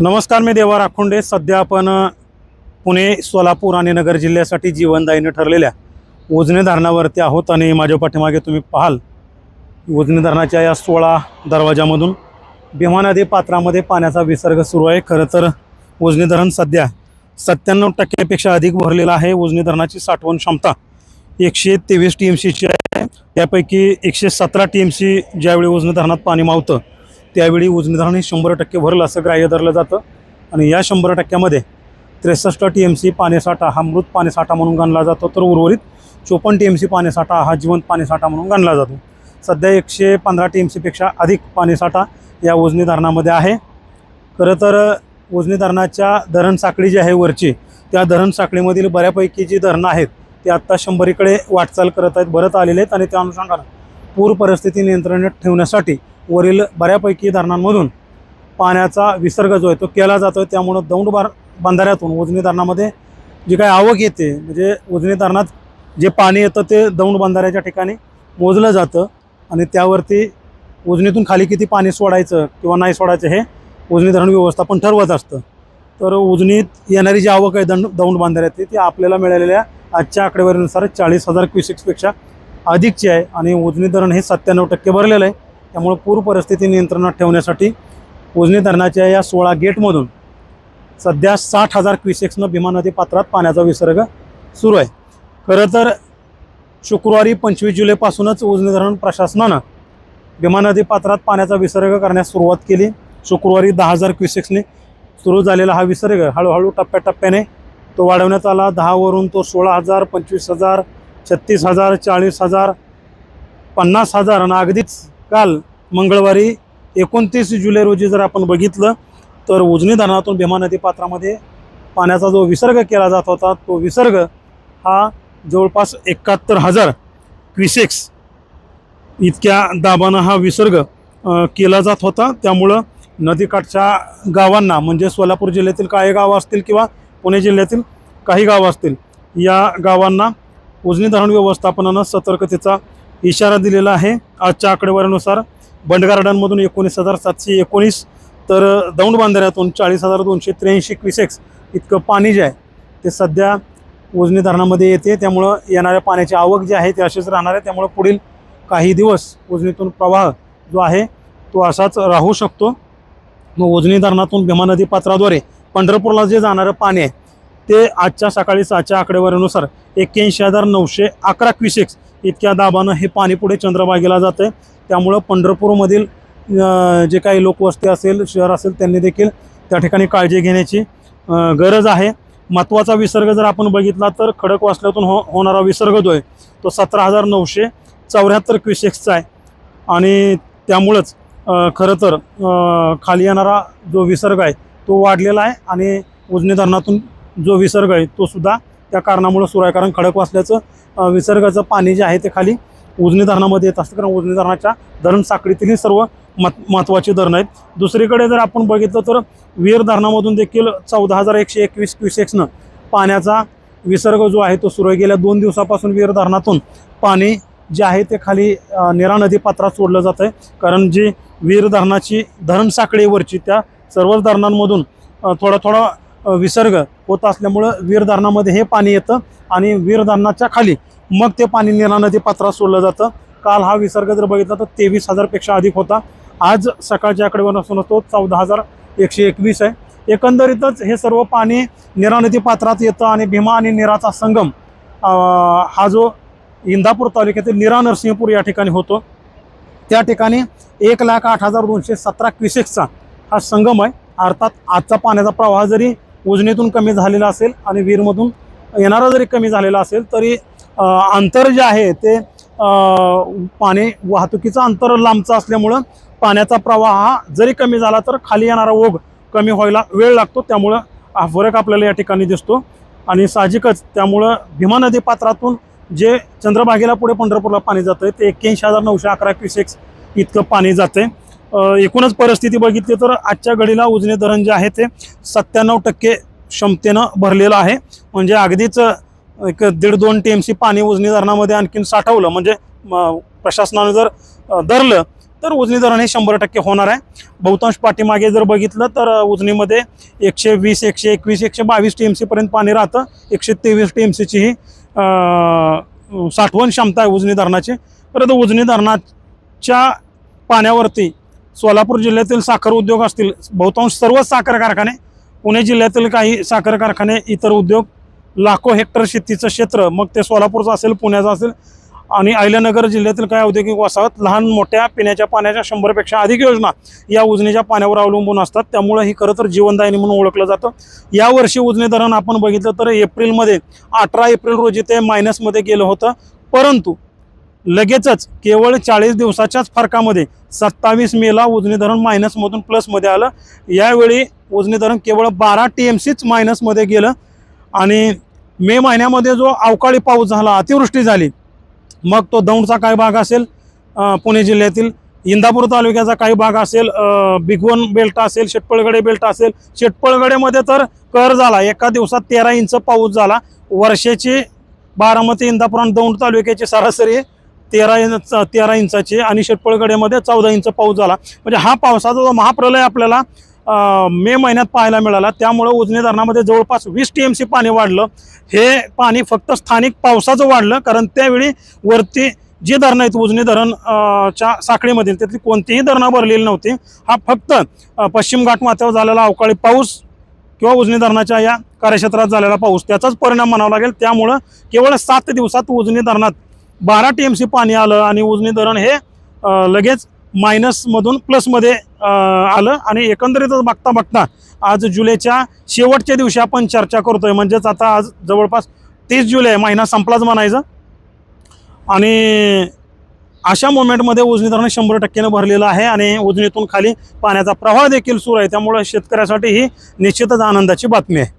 नमस्कार मी देवा राखोंडे. सध्या आपण पुणे सोलापूर आणि नगर जिल्ह्यासाठी जीवनदायीने ठरलेल्या उजने धरणावरती आहोत आणि माझ्या पाठीमागे तुम्ही पाहाल उजनी धरणाच्या या सोळा दरवाजामधून भीमा नदी पात्रामध्ये पाण्याचा विसर्ग सुरू आहे. खरं तर उजनी धरण सध्या सत्त्याण्णव टक्क्यापेक्षा अधिक भरलेलं आहे. उजने धरणाची साठवण क्षमता एकशे तेवीस टी एम सीची आहे. त्यापैकी एकशे सतरा टी एम सी ज्यावेळी उजने धरणात पाणी मावतं त्यावेळी उजनी धरण हे शंभर टक्के भरलं असं ग्राह्य धरलं जातं. आणि या शंभर टक्क्यामध्ये त्रेसष्ट टी एम सी पाणीसाठा हा मृत पाणीसाठा म्हणून गणला जातो. तर उर्वरित चोपन्न टी एम सी पाणीसाठा हा जिवंत पाणीसाठा म्हणून गणला जातो. सध्या एकशे पंधरा टी एम सीपेक्षा अधिक पाणीसाठा या उजनी धरणामध्ये आहे. खरं तर उजनी धरणाच्या धरण साखळी जी आहे वरची त्या धरण साखळीमधील बऱ्यापैकी जी धरणं आहेत ते आत्ता शंभरीकडे वाटचाल करत आहेत भरत आलेले आहेत. आणि त्या अनुषंगानं पूर परिस्थिती नियंत्रणात ठेवण्यासाठी वरील बऱ्यापैकी धरणांमधून पाण्याचा विसर्ग जो आहे तो केला जातो आहे त्यामुळं दौंड बार बंधाऱ्यातून उजनी धरणामध्ये जी काही आवक येते म्हणजे उजनी धरणात जे पाणी येतं ते दौंड बंधाऱ्याच्या ठिकाणी मोजलं जातं आणि त्यावरती उजनीतून खाली किती पाणी सोडायचं किंवा नाही सोडायचं हे उजनी धरण व्यवस्थापन ठरवत असतं. तर उजनीत येणारी जी आवक आहे दंड दौंड बांधाऱ्याची ती आपल्याला मिळालेल्या आजच्या आकडेवारीनुसार चाळीस हजार क्युसिक्सपेक्षा अधिकची आहे आणि उजनी धरण हे सत्त्याण्णव टक्के भरलेलं आहे. त्यामुळे पूर परिस्थिती नियंत्रणात ठेवण्यासाठी उजनी धरणाच्या या सोळा गेटमधून सध्या साठ हजार क्युसेक्सनं भीमा नदी पात्रात पाण्याचा विसर्ग सुरू आहे. खरं तर शुक्रवारी पंचवीस जुलैपासूनच उजनी धरण प्रशासनानं भीमा नदी पात्रात पाण्याचा विसर्ग करण्यास सुरुवात केली. शुक्रवारी दहा हजार क्युसेक्सने सुरू झालेला हा विसर्ग हळूहळू टप्प्याटप्प्याने तो वाढवण्यात आला. दहावरून तो सोळा हजार पंचवीस हजार छत्तीस हजार चाळीस हजार पन्नास हजार आणि अगदीच काल मंगळवारी एकोणतीस जुलै रोजी जर आपण बघितलं तर उजनी धरणातून भीमा नदी पात्रामध्ये पाण्याचा जो विसर्ग केला जात होता तो विसर्ग हा जवळपास एकाहत्तर हजार क्विसेक्स इतक्या दाबानं हा विसर्ग केला जात होता. त्यामुळं नदीकाठच्या गावांना म्हणजे सोलापूर जिल्ह्यातील काही गावं असतील किंवा पुणे जिल्ह्यातील काही गावं असतील या गावांना उजनी धरण व्यवस्थापनानं सतर्कतेचा इशारा दिलेला आहे. आजच्या आकडेवारीनुसार बंड गार्डनमधून एकोणीस हजार सातशे एकोणीस तर दौंड बांधाऱ्यातून चाळीस हजार दोनशे त्र्याऐंशी क्विसेक्स इतकं पाणी जे आहे ते सध्या उजनी धरणामध्ये येते. त्यामुळं येणाऱ्या पाण्याची आवक जी आहे ती अशीच राहणार आहे. त्यामुळं पुढील काही दिवस उजनीतून प्रवाह जो आहे तो असाच राहू शकतो. मग उजनी धरणातून भीमा नदी पात्राद्वारे पंढरपूरला जे जाणारं पाणी आहे ते आजच्या सकाळी सातच्या आकडेवारीनुसार एक्क्याऐंशी हजार नऊशे अकरा क्विसेक्स इतक्या दाबानं हे पाणी पुढे चंद्रभागेला जातं आहे त्यामुळं पंढरपूरमधील जे काही लोकवस्ती असेल शहर असेल त्यांनी देखील त्या ठिकाणी काळजी घेण्याची गरज आहे. महत्त्वाचा विसर्ग जर आपण बघितला तर खडकवासल्यातून हो होणारा विसर्ग जो आहे तो सतरा हजार नऊशे चौऱ्याहत्तर क्विसेक्सचा आहे. आणि त्यामुळंच खरं तर खाली येणारा जो विसर्ग आहे तो वाढलेला आहे. आणि उजनी धरणातून जो विसर्ग आहे तो सुद्धा त्या कारणामुळे सुरू आहे कारण खडकवासल्याचं अं, विसर्गाचं पाणी जे आहे ते खाली उजनी धरणामध्ये येत असतं. कारण उजनी धरणाच्या धरण साखळीतील ही सर्व मत महत्त्वाची धरणं आहेत. दुसरीकडे जर आपण बघितलं तर वीर धरणामधून देखील चौदा हजार एकशे एकवीस क्युसेक्सनं पाण्याचा विसर्ग जो आहे तो सुरू आहे. गेल्या दोन दिवसापासून वीर धरणातून पाणी जे आहे ते खाली निरा नदी पात्रात सोडलं जात आहे. कारण जी वीर धरणाची धरण साखळीवरची त्या सर्वच धरणांमधून थोडा थोडा विसर्ग होत असल्यामुळं वीर धरणामध्ये हे पाणी येतं आणि वीर धरणाच्या खाली मग ते पाणी निरा नदी पात्रात सोडलं जातं. काल हा विसर्ग जर बघितला तर तेवीस हजारपेक्षा अधिक होता. आज सकाळच्या आकडेवारी असून तो चौदा हजार एकशे एकवीस आहे. एकंदरीतच हे सर्व पाणी निरा नदी पात्रात येतं आणि भीमा आणि निराचा संगम हा जो इंदापूर तालुक्यातील निरा नरसिंहपूर या ठिकाणी होतो. त्या ठिकाणी एक लाख आठ हजार दोनशे सतरा क्विसेक्सचा हा संगम आहे. अर्थात आजचा पाण्याचा प्रवाह जरी उजनीतून कमी झालेला असेल आणि वीरमधून येणारा जरी कमी झालेला असेल तरी अंतर जे आहे ते पाणी वाहतुकीचं अंतर लांबचं असल्यामुळं पाण्याचा प्रवाह हा जरी कमी झाला तर खाली येणारा ओघ कमी व्हायला वेळ लागतो. त्यामुळं हा फरक आपल्याला या ठिकाणी दिसतो. आणि साहजिकच त्यामुळं भीमा नदी पात्रातून जे चंद्रभागेला पुढे पंढरपूरला पाणी जातं ते एक्क्याऐंशी हजार नऊशे अकरा क्युसेक्स इतकं पाणी जाते एकूणच परिस्थिती बघितली तर आजच्या घडीला उजनी धरण जे आहे ते सत्त्याण्णव टक्के क्षमतेनं भरलेलं आहे. म्हणजे अगदीच एक दीड दोन टी एम सी पाणी उजनी धरणामध्ये आणखीन साठवलं. म्हणजे प्रशासनानं जर धरलं तर उजनी धरण हे शंभर टक्के होणार आहे. बहुतांश पाठीमागे जर बघितलं तर उजनीमध्ये एकशे वीस एकशे एकवीस एकशे बावीस टी एम सीपर्यंत पाणी राहतं. एकशे तेवीस टी एम सीची ही साठवण क्षमता आहे उजनी धरणाची. परंतु उजनी धरणाच्या पाण्यावरती सोलापूर जिल्ह्यातील साखर उद्योग असतील बहुतांश सर्वच साखर कारखाने पुणे जिल्ह्यातील काही साखर कारखाने इतर उद्योग लाखो हेक्टर शेतीचं क्षेत्र मग ते सोलापूरचं असेल पुण्याचं असेल आणि अहिल्यानगर जिल्ह्यातील काही औद्योगिक वसाहत लहान मोठ्या पिण्याच्या पाण्याच्या शंभरपेक्षा अधिक योजना या उजनीच्या पाण्यावर अवलंबून असतात. त्यामुळे ही खरं तर जीवनदायिनी म्हणून ओळखलं जातं. यावर्षी उजनी धरण आपण बघितलं तर एप्रिलमध्ये अठरा एप्रिल रोजी ते मायनसमध्ये गेलं होतं. परंतु लगेचच केवळ चाळीस दिवसाच्याच फरकामध्ये सत्तावीस मेला उजनी धरण मायनसमधून प्लसमध्ये आलं. यावेळी उजनी धरण केवळ बारा टी एम सीच मायनसमध्ये गेलं. आणि मे महिन्यामध्ये जो अवकाळी पाऊस झाला अतिवृष्टी झाली मग तो दौंडचा काही भाग असेल पुणे जिल्ह्यातील इंदापूर तालुक्याचा काही भाग असेल बिगवन बेल्ट असेल शेटपळगडे बेल्ट असेल. शेटपळगडेमध्ये तर कर झाला एका दिवसात तेरा इंच पाऊस झाला. वर्षाची बारामती इंदापूर आणि दौंड तालुक्याची सरासरी तेरा इंच तेरा इंचाचे आणि शेटपळगडेमध्ये चौदा इंच पाऊस झाला. म्हणजे हा पावसाचा जो महाप्रलय आपल्याला मे महिन्यात पाहायला मिळाला त्यामुळं उजनी धरणामध्ये जवळपास वीस टी एम सी पाणी वाढलं. हे पाणी फक्त स्थानिक पावसाचं वाढलं कारण त्यावेळी वरती जी धरणं आहेत उजनी धरण च्या साखळीमधील त्यातली कोणतीही धरणं भरलेली नव्हती. हा फक्त पश्चिम घाट माथ्यावर झालेला अवकाळी पाऊस किंवा उजनी धरणाच्या या कार्यक्षेत्रात झालेला पाऊस त्याचाच परिणाम म्हणावा लागेल. त्यामुळं केवळ सात दिवसात उजनी धरणात बारा टी एम सी पाणी आलं आणि उजनी धरण हे लगेच मायनसमधून प्लसमध्ये आलं. आणि एकंदरीतच बघता बघता आज जुलैच्या शेवटच्या दिवशी आपण चर्चा करतोय. म्हणजेच आता आज जवळपास तीस जुलै महिना संपलाच म्हणायचं. आणि अशा मोमेंटमध्ये उजनी धरण शंभर टक्क्यानं भरलेलं आहे आणि उजनीतून खाली पाण्याचा प्रवाह देखील सुरू आहे. त्यामुळे शेतकऱ्यासाठी ही निश्चितच आनंदाची बातमी आहे.